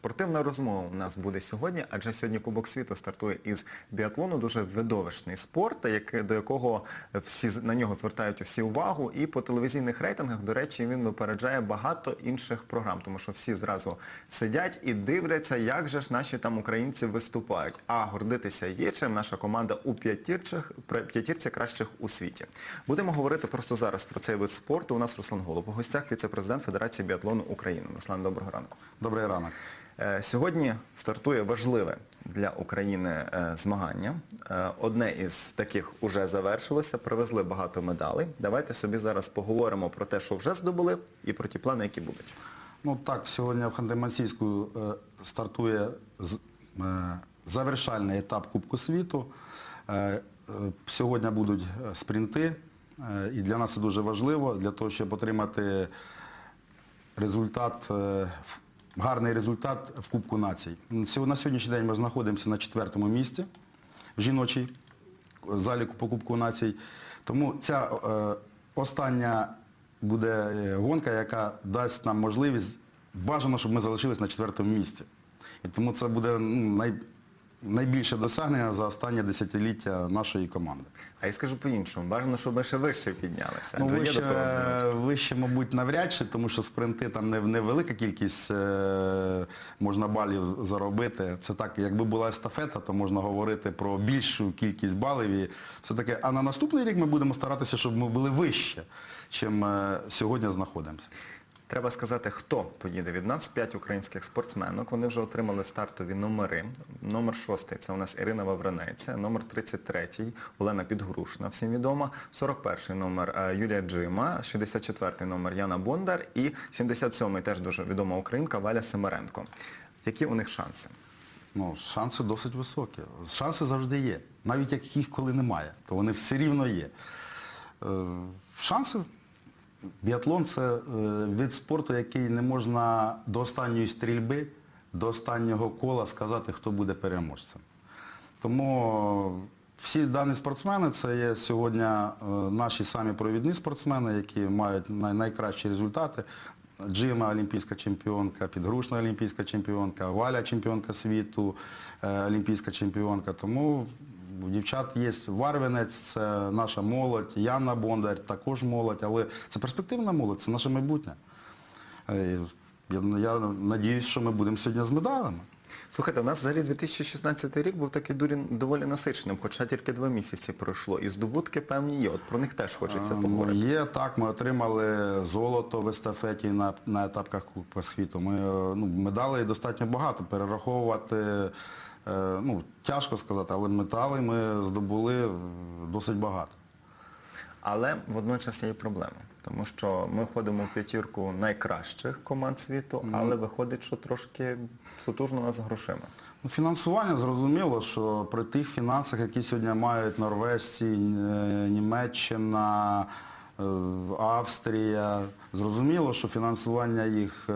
Спортивна розмова у нас буде сьогодні, адже сьогодні Кубок світу стартує із біатлону, дуже видовищний спорт, до якого всі на нього звертають усі увагу. І по телевізійних рейтингах, до речі, він випереджає багато інших програм, тому що всі зразу сидять і дивляться, як же ж наші там українці виступають. А гордитися є чим наша команда у п'ятірці кращих у світі. Будемо говорити просто зараз про цей вид спорту. У нас Руслан Голуб. У гостях віце-президент Федерації біатлону України. Руслан, доброго ранку. Добрий ранок. Е, Сьогодні стартує важливе для України е, змагання. Е, Одне із таких уже завершилося, привезли багато медалей. Давайте собі зараз поговоримо про те, що вже здобули, і про ті плани, які будуть. Ну так, сьогодні в Ханты-Мансійську е, стартує завершальний етап Кубку світу. Сьогодні будуть спринти, і для нас це дуже важливо, для того, щоб отримати результат, в- гарний результат в Кубку націй. На сьогоднішній день ми знаходимося на четвертому місці в жіночій заліку по Кубку націй. Тому ця е, остання буде е, гонка, яка дасть нам можливість, бажано, щоб ми залишились на четвертому місці. І тому це буде ну, най, найбільше досягнення за останнє десятиліття нашої команди. А я скажу по-іншому, бажано, щоб ми ще вище піднялися. Ну, Адже є вище, до того дзвіночок. вище, мабуть, навряд чи, тому що спринти там не- невелика кількість е, можна балів заробити. Це так, якби була естафета, то можна говорити про більшу кількість балів. І все таке. А на наступний рік ми будемо старатися, щоб ми були вище, чим е, сьогодні знаходимося. Треба сказати, хто поїде від нас. П'ять українських спортсменок. Вони вже отримали стартові номери. Номер шостий це у нас Ірина Вавренеця, номер 33 Олена Підгрушна, всім відома. 41 номер е, Юлія Джима, 64-й номер Яна Бондар і 77-й теж дуже відома українка Валя Семеренко. Які у них шанси? Ну, шанси досить високі. Шанси завжди є. Навіть як їх коли немає, то вони все рівно є. Е, шанси. Біатлон це е, вид спорту, який не можна до останньої стрільби, до останнього кола сказати, хто буде переможцем. Тому всі дані спортсмени це є сьогодні е, наші самі провідні спортсмени, які мають найкращі результати. Джима олімпійська чемпіонка, Підгрушна олімпійська чемпіонка, Валя чемпіонка світу, е, олімпійська чемпіонка. Тому у дівчат є Варвинець, це наша молодь, Яна Бондар, також молодь, але це перспективна молодь, це наше майбутнє. Е, Я, я надіюсь, що ми будемо сьогодні з медалями. Слухайте, у нас взагалі 2016 рік був такий дурі- доволі насиченим, хоча тільки два місяці пройшло. І здобутки певні є. От про них теж хочеться Е, поговорити. Є, так, ми отримали золото в естафеті на, на етапках Кубка світу. Ми, е, ну, медалей достатньо багато. Перераховувати ну, тяжко сказати, але медалей ми здобули е, досить багато. Але водночас є і проблема, тому що ми входимо в п'ятірку найкращих команд світу, але виходить, що трошки сутужно нас з грошима. Ну, Фінансування зрозуміло, що при тих фінансах, які сьогодні мають норвежці, е, Німеччина, е, Австрія, зрозуміло, що фінансування їх е,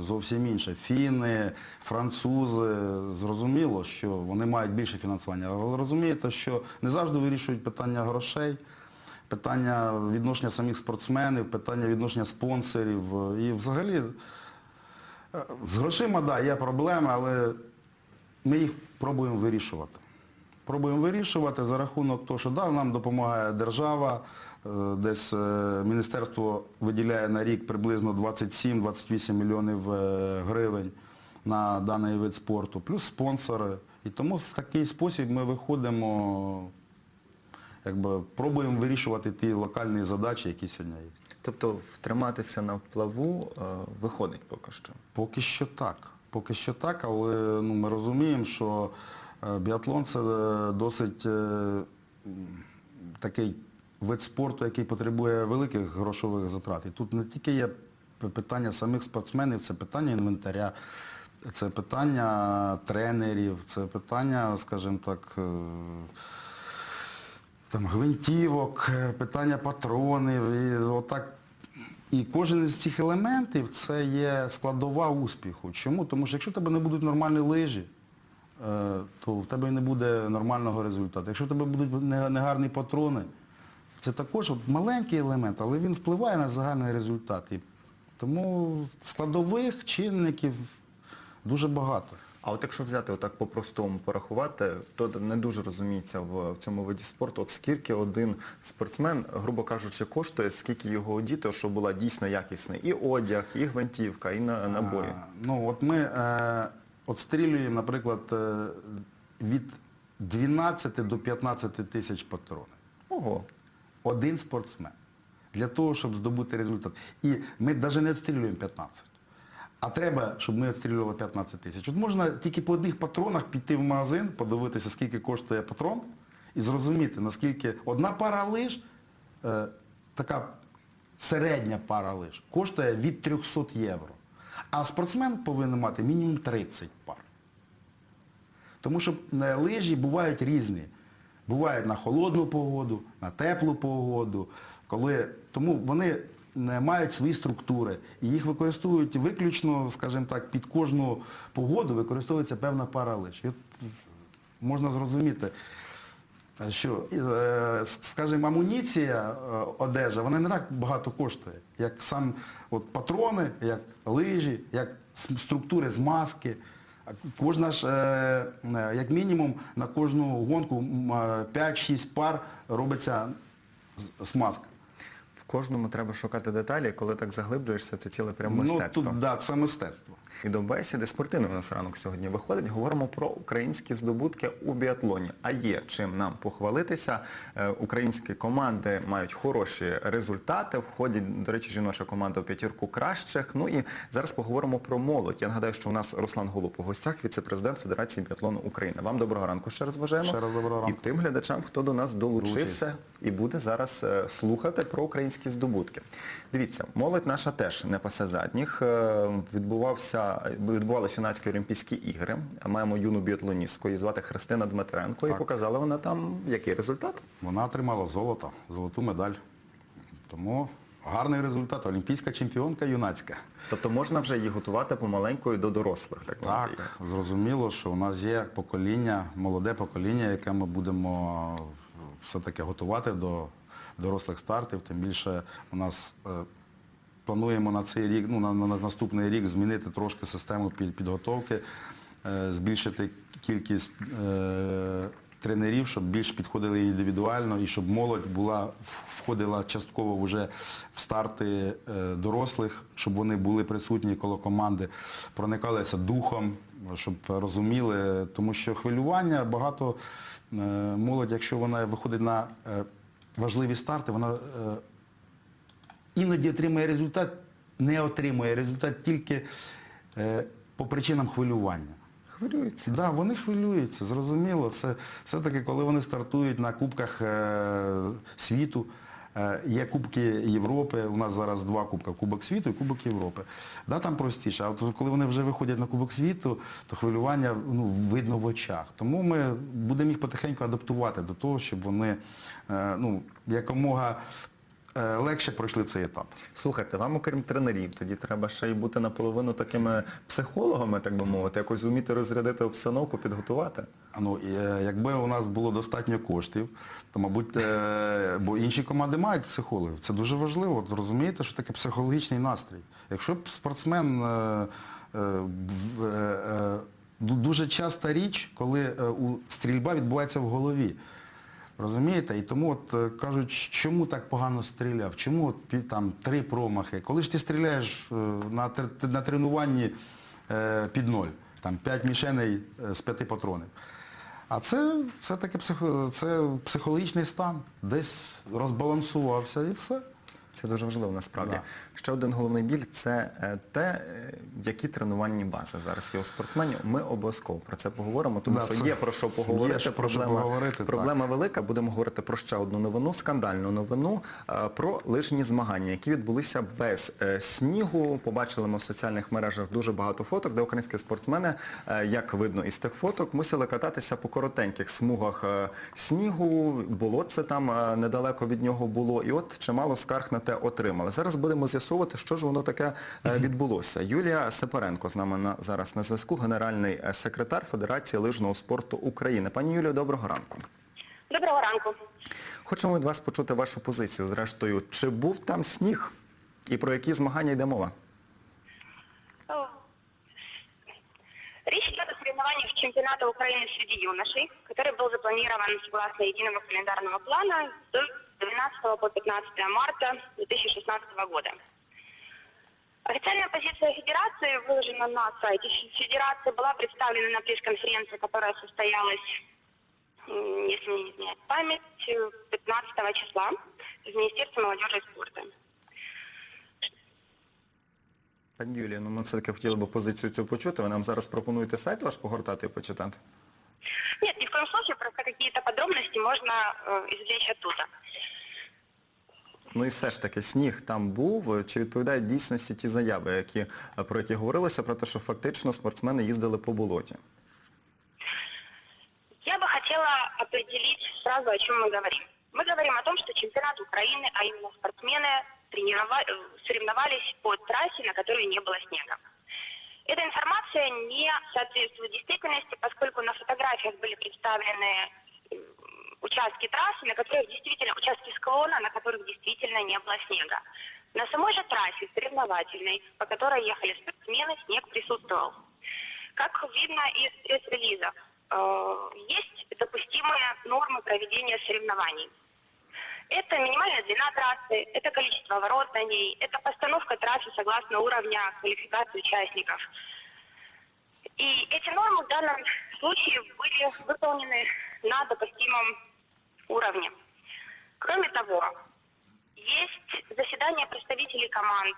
зовсім інше. Фіни, французи, зрозуміло, що вони мають більше фінансування. Але розумієте, що не завжди вирішують питання грошей, питання відношення самих спортсменів, питання відношення спонсорів. І взагалі Е, З грошима, да, є проблеми, але ми їх пробуємо вирішувати. Пробуємо вирішувати за рахунок того, що да, нам допомагає держава, е, десь е, міністерство виділяє на рік приблизно 27-28 мільйонів е, гривень на даний вид спорту, плюс спонсори. І тому в такий спосіб ми виходимо, якби пробуємо вирішувати ті локальні задачі, які сьогодні є. Тобто втриматися на плаву е, виходить поки що. Поки що так. Поки що так, але ну, ми розуміємо, що е, біатлон це е, досить е, такий вид спорту, який потребує великих грошових затрат. І тут не тільки є питання самих спортсменів, це питання інвентаря, це питання тренерів, це питання, скажімо так, е, там, гвинтівок, е, питання патронів. І отак і кожен із цих елементів це є складова успіху. Чому? Тому що якщо в тебе не будуть нормальні лижі, е, то в тебе і не буде нормального результату. Якщо в тебе будуть негарні патрони, це також маленький елемент, але він впливає на загальний результат. І тому складових чинників Дуже багато. А от якщо взяти отак по-простому порахувати, то не дуже розуміється в, в цьому виді спорту, от скільки один спортсмен, грубо кажучи, коштує, скільки його одіти, щоб була дійсно якісний і одяг, і гвинтівка, і на, набої. А, Ну, от ми е, отстрілюємо, наприклад, е, від 12 до 15 тисяч патронів. Ого. Один спортсмен. Для того, щоб здобути результат. І ми навіть не відстрілюємо 15. А треба, щоб ми відстрілювали 15 тисяч. От можна тільки по одних патронах піти в магазин, подивитися, скільки коштує патрон, і зрозуміти, наскільки одна пара лиж, е, така середня пара лиж, коштує від 300 євро. А спортсмен повинен мати мінімум 30 пар. Тому що е, лижі бувають різні. Бувають на холодну погоду, на теплу погоду. Коли, тому вони е, мають свої структури. І їх використовують виключно, скажімо так, під кожну погоду використовується певна пара лиж. І от можна зрозуміти, е, що, е, скажімо, амуніція, одежа, вона не так багато коштує, як сам от, патрони, як лижі, як структури змазки. Кожна ж, е, е, як мінімум, на кожну гонку е, 5-6 пар робиться смазка. В кожному треба шукати деталі, коли так заглиблюєшся, це ціле прямо Ну, мистецтво. тут, да, це мистецтво. І до бесіди спортивний у нас ранок сьогодні виходить. Говоримо про українські здобутки у біатлоні. А є чим нам похвалитися. Е, Українські команди мають хороші результати. Входять, до речі, жіноча команда в п'ятірку кращих. Ну і зараз поговоримо про молодь. Я нагадаю, що у нас Руслан Голуб у гостях, віце-президент Федерації біатлону України. Вам доброго ранку ще раз бажаємо. Ще раз доброго ранку. І тим глядачам, хто до нас долучився Долучився. і буде зараз е, слухати про українські здобутки. Дивіться, молодь наша теж не пасе задніх. Е, Відбувався, відбувалися юнацькі Олімпійські ігри. Маємо юну біатлоністку, її звати Христина Дмитренко, і показала вона там який результат. Вона отримала золото, золоту медаль. Тому гарний результат. Олімпійська чемпіонка юнацька. Тобто можна вже її готувати помаленьку і до дорослих. Так, Так, зрозуміло, що у нас є покоління, молоде покоління, яке ми будемо все-таки готувати до дорослих стартів. Тим більше у нас е, плануємо на цей рік, ну, на, на наступний рік змінити трошки систему під, підготовки, е, збільшити кількість е, тренерів, щоб більш підходили індивідуально і щоб молодь була, входила частково вже в старти е, дорослих, щоб вони були присутні коло команди, проникалися духом, щоб розуміли, тому що хвилювання багато молодь, якщо вона виходить на важливі старти, вона іноді отримує результат, не отримує результат тільки е, по причинам хвилювання. Хвилюється. Да, вони хвилюються, зрозуміло. Це все-таки, коли вони стартують на Кубках е, світу, е, є Кубки Європи, у нас зараз два кубка, Кубок світу і Кубок Європи. Да, там простіше. А от коли вони вже виходять на Кубок світу, то хвилювання ну, видно в очах. Тому ми будемо їх потихеньку адаптувати до того, щоб вони е, ну, якомога легше пройшли цей етап. Слухайте, вам окрім тренерів, тоді треба ще й бути наполовину такими психологами, так би мовити, якось вміти розрядити обстановку, підготувати. Ну, е, якби у нас було достатньо коштів, то, мабуть, е, бо інші команди мають психологів. Це дуже важливо. Розумієте, що таке психологічний настрій. Якщо б спортсмен е, е, е, е, дуже часта річ, коли е, стрільба відбувається в голові. Розумієте? І тому от е, кажуть, чому так погано стріляв, чому от там три промахи. Коли ж ти стріляєш е, на, на тренуванні е, під ноль, там п'ять мішеней з п'яти патронів. А це все-таки психо, це психологічний стан. Десь розбалансувався і все. Це дуже важливо насправді. Да. Ще один головний біль це е, те, е, які тренувальні бази зараз є у спортсменів. Ми обов'язково про це поговоримо, тому Да, що це є про що поговорити. є що про що проблема, поговорити, проблема велика. Будемо говорити про ще одну новину, скандальну новину е, про лижні змагання, які відбулися без снігу. Побачили ми в соціальних мережах дуже багато фоток, де українські спортсмени, як видно із тих фоток, мусили кататися по коротеньких смугах снігу. Болотце там е, недалеко від нього було. І от чимало скарг на те отримали. Зараз будемо з'ясовувати, що ж воно таке е, відбулося. Юлія Сепаренко з нами на, зараз на зв'язку, генеральний е, секретар Федерації лижного спорту України. Пані Юлію, доброго ранку. Доброго ранку. Хочемо від вас почути вашу позицію. Зрештою, чи був там сніг і про які змагання йде мова? О, соревнованиях чемпионата Украины среди юношей, который был запланирован согласно единого календарного плана с 12 по 15 марта 2016 года. Официальная позиция Федерации выложена на сайте Федерации, была представлена на пресс-конференции, которая состоялась, м, если мне не изменяет память, э, 15 числа в Министерстве молодежи и спорта. Пані Юлія, ну ми все-таки хотіли б позицію цю почути. Ви нам зараз пропонуєте сайт ваш погортати і почитати? Нет, ни в коем случае, просто какие-то подробности можно э, извлечь оттуда. Ну і все ж таки, сніг там був. Чи відповідають дійсності ті заяви, які, про які говорилося, про те, що фактично спортсмени їздили по болоті? Я бы хотела определить сразу, о чем мы говорим. Мы говорим о том, что чемпионат Украины, а именно спортсмены, тренирова- э, соревновались по трассе, на которой не было снега. Эта информация не соответствует действительности, поскольку на фотографиях были представлены участки трассы, на которых действительно, участки склона, на которых действительно не было снега. На самой же трассе соревновательной, по которой ехали спортсмены, снег присутствовал. Как видно из пресс-релизов, э, есть допустимые нормы проведения соревнований. Это минимальная длина трассы, это количество ворот на ней, это постановка трассы согласно уровня квалификации участников. И эти нормы в данном случае были выполнены на допустимом уровне. Кроме того, есть заседание представителей команд,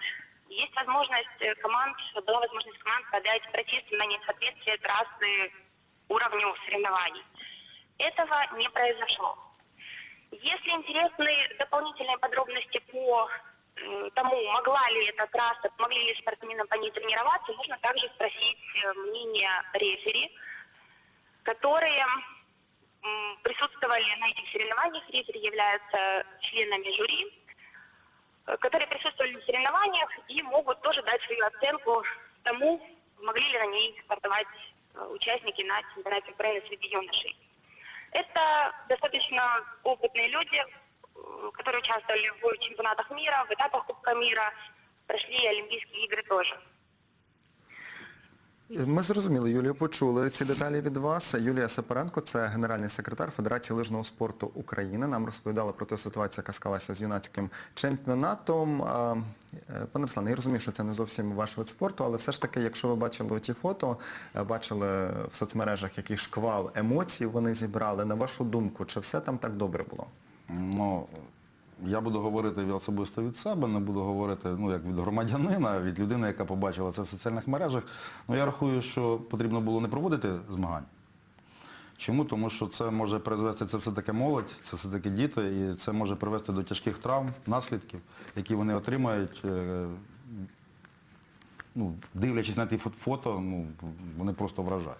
есть возможность э, команд, была возможность команд подать протесты на несоответствие трассы уровню соревнований. Этого не произошло. Если интересны дополнительные подробности по тому, могла ли эта трасса, могли ли спортсмены по ней тренироваться, можно также спросить э, мнение рефери, которые присутствовали на этих соревнованиях, рефери являются членами жюри, э, которые присутствовали на соревнованиях и могут тоже дать свою оценку тому, могли ли на ней стартовать э, участники на чемпионате Украины среди юношей. Это достаточно опытные люди, э, которые участвовали в чемпионатах мира, в этапах Кубка мира, прошли и Олимпийские игры тоже. Ми зрозуміли, Юлію, почули ці деталі від вас. Юлія Сапаренко, це генеральний секретар Федерації лижного спорту України. Нам розповідала про ту ситуацію, яка склалася з юнацьким чемпіонатом. Е, Пане Руслане, я розумію, що це не зовсім ваш вид спорту, але все ж таки, якщо ви бачили ті фото, е, бачили в соцмережах, який шквал емоцій вони зібрали, на вашу думку, чи все там так добре було? Ну, я буду говорити особисто від себе, не буду говорити ну, як від громадянина, від людини, яка побачила це в соціальних мережах. Ну, я рахую, що потрібно було не проводити змагань. Чому? Тому що це може призвести, це все-таки молодь, це все-таки діти, і це може привести до тяжких травм, наслідків, які вони отримають. е, Ну, дивлячись на ті фото, ну, вони просто вражають.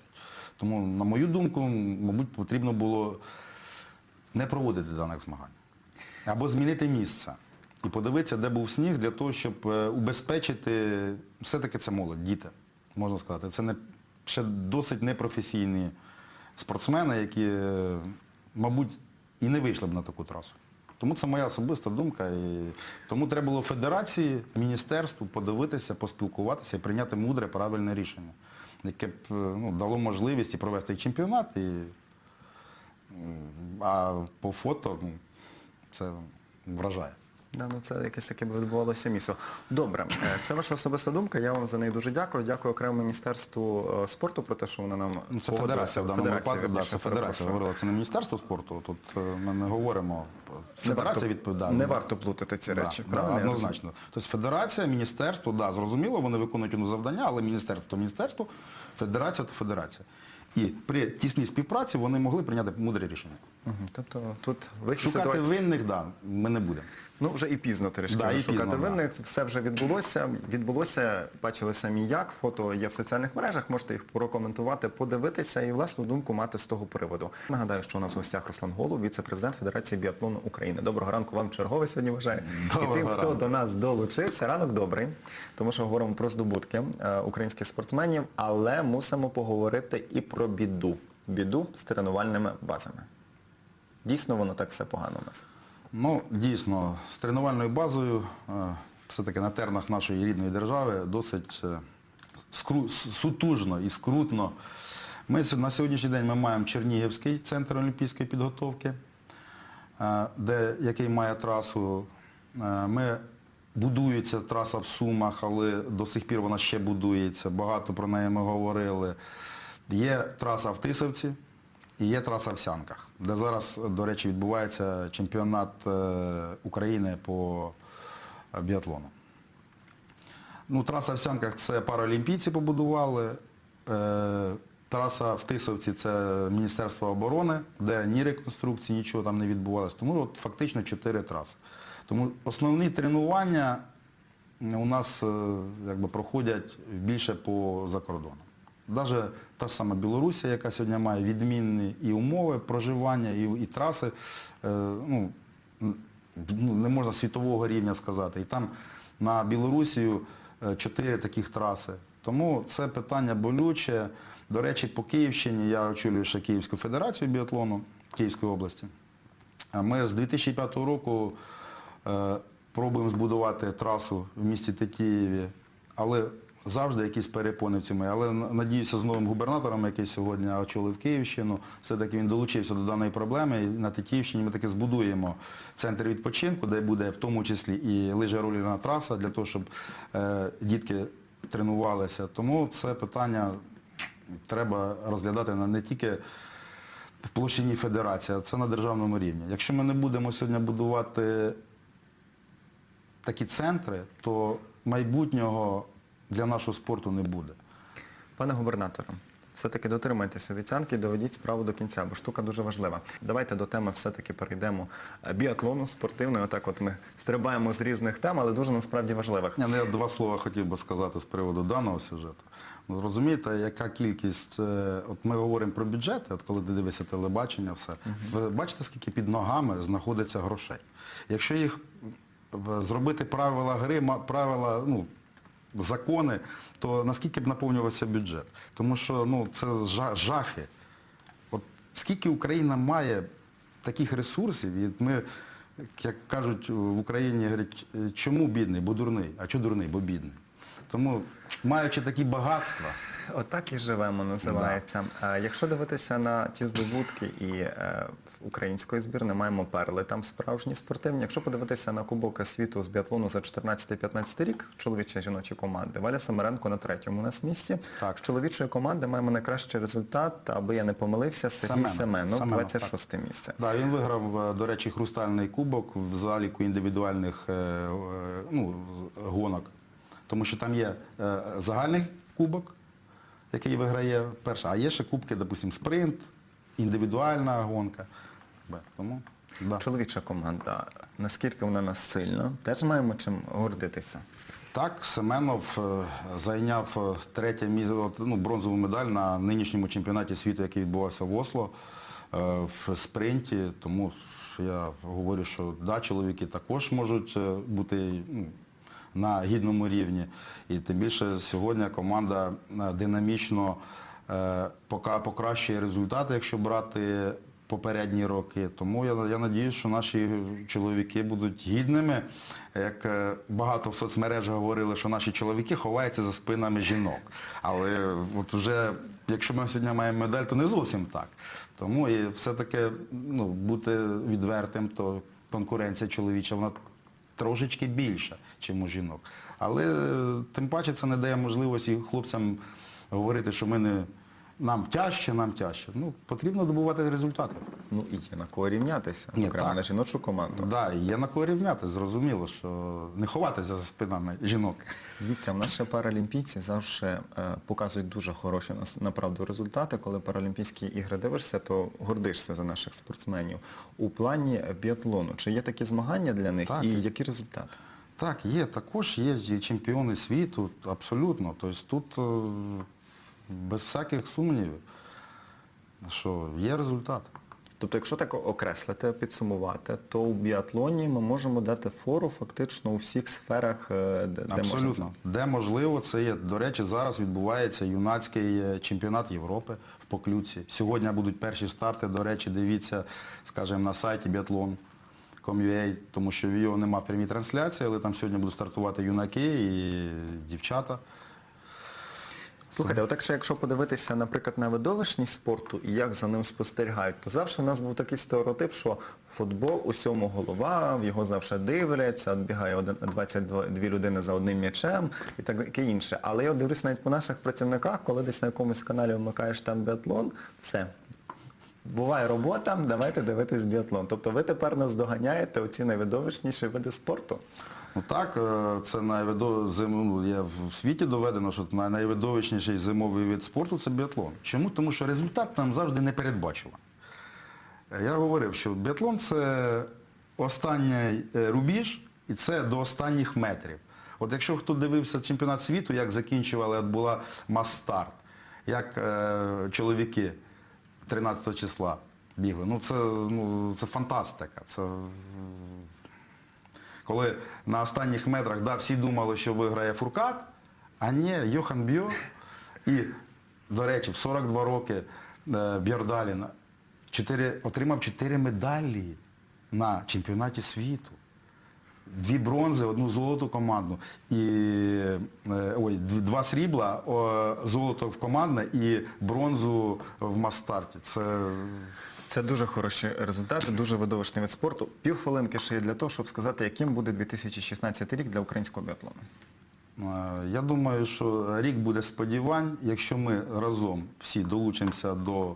Тому, на мою думку, мабуть, потрібно було не проводити даних змагань. Або змінити місце. І подивитися, де був сніг, для того, щоб е, убезпечити, все-таки це молодь, діти, можна сказати. Це не, ще досить непрофесійні спортсмени, які, е, мабуть, і не вийшли б на таку трасу. Тому це моя особиста думка. І тому треба було федерації, міністерству подивитися, поспілкуватися і прийняти мудре, правильне рішення, яке б е, ну, дало можливість і провести чемпіонат, і а по фото ну, це вражає. Да, ну це якесь таке відбувалося місце. Добре, е, це ваша особиста думка. Я вам за неї дуже дякую. Дякую окремо Міністерству е, спорту про те, що воно нам Ну, це федерація в даному Федерація, випадку, да, це федерація говорила, це не Міністерство спорту. Тут е, ми не говоримо. Федерація відповідає. Не варто плутати ці речі. да, правильно? Я однозначно. Тобто федерація, міністерство, да, зрозуміло, вони виконують ну, завдання, але міністерство то міністерство, федерація то федерація. І при тісній співпраці вони могли прийняти мудре рішення. Угу. Тобто тут Шукати ситуації. винних, да, ми не будемо. Ну вже і пізно трішки Да, і шукати пізно, да. Все вже відбулося. Відбулося, бачили самі як. Фото є в соціальних мережах, можете їх прокоментувати, подивитися і власну думку мати з того приводу. Нагадаю, що у нас в гостях Руслан Голуб, віце-президент Федерації біатлону України. Доброго ранку вам чергове сьогодні вважаю. І Доброго тим, хто ранку. до нас долучився, ранок добрий, тому що говоримо про здобутки е, українських спортсменів, але мусимо поговорити і про біду. Біду з тренувальними базами. Дійсно, воно так все погано у нас. Ну, дійсно, з тренувальною базою, е, все-таки на тернах нашої рідної держави, досить е, скру- сутужно і скрутно Ми на сьогоднішній день ми маємо Чернігівський центр олімпійської підготовки, е, де, який має трасу. Ми будується траса в Сумах, але до сих пір вона ще будується. Багато про неї ми говорили. Є траса в Тисовці і є траса в Сянках, де зараз, до речі, відбувається чемпіонат е, України по е, біатлону. Ну, траса в Сянках це паралімпійці побудували. Е, траса в Тисовці це Міністерство оборони, де ні реконструкції, нічого там не відбувалося. Тому от фактично чотири траси. Тому основні тренування у нас якби, проходять більше по закордону. Навіть та ж сама Білорусія, яка сьогодні має відмінні і умови проживання, і, і траси, е, ну, ну, не можна світового рівня сказати. І там на Білорусію е, чотири таких траси. Тому це питання болюче. До речі, по Київщині я очолюю ще Київську федерацію біатлону Київської області. Ми з 2005 року е, пробуємо збудувати трасу в місті Тетіїві, але завжди якісь перепони в цьому. Але надіюся, з новим губернатором, який сьогодні очолив Київщину, все-таки він долучився до даної проблеми. І на Тетіївщині ми таки збудуємо центр відпочинку, де буде в тому числі і лижеролірна траса для того, щоб е, дітки тренувалися. Тому це питання треба розглядати не тільки в площині федерації, а це на державному рівні. Якщо ми не будемо сьогодні будувати такі центри, то майбутнього для нашого спорту не буде. Пане губернаторе, все-таки дотримайтеся обіцянки і доведіть справу до кінця, бо штука дуже важлива. Давайте до теми все-таки перейдемо е, біатлону спортивної. Отак от ми стрибаємо з різних тем, але дуже насправді важливих. Ні, ну, Я два слова хотів би сказати з приводу даного сюжету. Ну, Розумієте, яка кількість, е, от ми говоримо про бюджети, от коли ти дивишся телебачення, все. Ви бачите, скільки під ногами знаходиться грошей. Якщо їх зробити правила гри, правила, ну, закони, то наскільки б наповнювався бюджет? Тому що ну, це жахи. От скільки Україна має таких ресурсів, і ми, як кажуть в Україні, говорять, «Е, чому бідний? Бо дурний. А чого дурний? Бо бідний. Тому, маючи такі багатства, Отак і живемо, називається. А Якщо дивитися на ті здобутки і е, в української збірної маємо перли, там справжні спортивні. Якщо подивитися на Кубок світу з біатлону за 14-15 рік, чоловічі і жіночі команди, Валя Самаренко на третьому у нас місці. Так. З чоловічої команди маємо найкращий результат, аби я не помилився, Сергій Семенов. Семенов, Семенов, 26 місце. Да, він виграв, е, до речі, хрустальний кубок в заліку індивідуальних е, ну, гонок. Тому що там є загальний кубок, який виграє перша, а є ще кубки, допустимо, спринт, індивідуальна гонка. Тому, да. Чоловіча команда, наскільки вона нас сильна, теж маємо чим гордитися. Так, Семенов е, зайняв е, третє ну, бронзову медаль на нинішньому чемпіонаті світу, який відбувався в Осло е, в спринті. Тому я говорю, що да, чоловіки також можуть бути ну, на гідному рівні. І тим більше сьогодні команда е, динамічно е, покращує результати, якщо брати попередні роки. Тому я, я надіюсь, що наші чоловіки будуть гідними. Як е, багато в соцмережах говорили, що наші чоловіки ховаються за спинами жінок. Але от вже, якщо ми сьогодні маємо медаль, то не зовсім так. Тому і все-таки ну, бути відвертим, то конкуренція чоловіча, вона трошечки більша, ніж у жінок. Але е, тим паче це не дає можливості хлопцям говорити, що ми не, нам тяжче, нам тяжче. Ну, потрібно добувати результати. Ну і є на кого рівнятися, Ні, зокрема так. на жіночу команду. Да, є на кого рівняти, зрозуміло, що не ховатися за спинами жінок. Дивіться, в наші паралімпійці завжди е, показують дуже хороші направду результати. Коли Паралімпійські ігри дивишся, то гордишся за наших спортсменів. У плані біатлону, чи є такі змагання для них Так. і які результати? Так, є, також є чемпіони світу, абсолютно. Тобто тут е, без всяких сумнівів, що є результат. Тобто, якщо так окреслити, підсумувати, то у біатлоні ми можемо дати фору фактично у всіх сферах, е, де, де можна Де можливо, це є. До речі, зараз відбувається юнацький е, чемпіонат Європи в Поклюці. Сьогодні будуть перші старти, до речі, дивіться, скажімо, на сайті biathlon.com.ua, тому що його нема в прямій трансляції, але там сьогодні будуть стартувати юнаки і дівчата. Слухайте, от якщо, якщо подивитися, наприклад, на видовищність спорту і як за ним спостерігають, то завжди у нас був такий стереотип, що футбол усьому голова, в його завжди дивляться, от бігає 22 людини за одним м'ячем і так таке інше. Але я дивлюсь навіть по наших працівниках, коли десь на якомусь каналі вмикаєш там біатлон, все. Буває робота, давайте дивитись біатлон. Тобто ви тепер нас доганяєте оці найвидовищніші види спорту. Ну так, е, це найвидо... зим... ну, є в світі доведено, що най- найвидовищніший зимовий вид спорту це біатлон. Чому? Тому що результат там завжди не передбачуваний. Е, Я говорив, що біатлон це останній е, рубіж і це до останніх метрів. От якщо хто дивився чемпіонат світу, як закінчували, от була мас-старт, як е, чоловіки 13 числа бігли, ну це, ну, це фантастика. Це, коли на останніх метрах да, всі думали, що виграє Фуркат, а ні, Йохан Бьо. І, до речі, в 42 роки е, Бjörдалін чотири, отримав 4 медалі на чемпіонаті світу. Дві бронзи, одну золоту командну. І, е, ой, два срібла, золото в командне і бронзу в мастарті. Це Це дуже хороші результати, дуже видовищний вид спорту. Півхвилинки ще є для того, щоб сказати, яким буде 2016 рік для українського біатлону. Я думаю, що рік буде сподівань, якщо ми разом всі долучимося до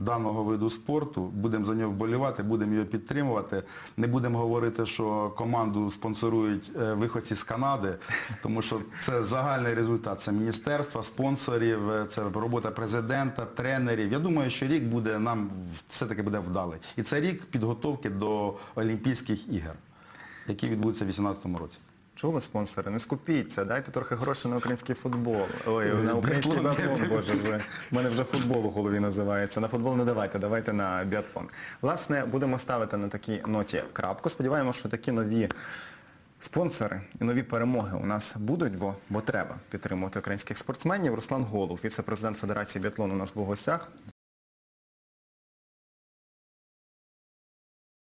даного виду спорту, будемо за нього вболівати, будемо його підтримувати. Не будемо говорити, що команду спонсорують е, виходці з Канади, тому що це загальний результат. Це міністерства, спонсорів, е, це робота президента, тренерів. Я думаю, що рік буде нам все-таки буде вдалий. І це рік підготовки до Олімпійських ігор, які відбудуться в 2018 році. Чули спонсори? Не скупіться, дайте трохи грошей на український футбол. Ой, на український Біатлон. боже, вже. У мене вже футбол у голові називається. На футбол не давайте, давайте на біатлон. Власне, будемо ставити на такій ноті крапку. Сподіваємося, що такі нові спонсори і нові перемоги у нас будуть, бо, бо треба підтримувати українських спортсменів. Руслан Голуб, віце-президент Федерації біатлону у нас був в гостях.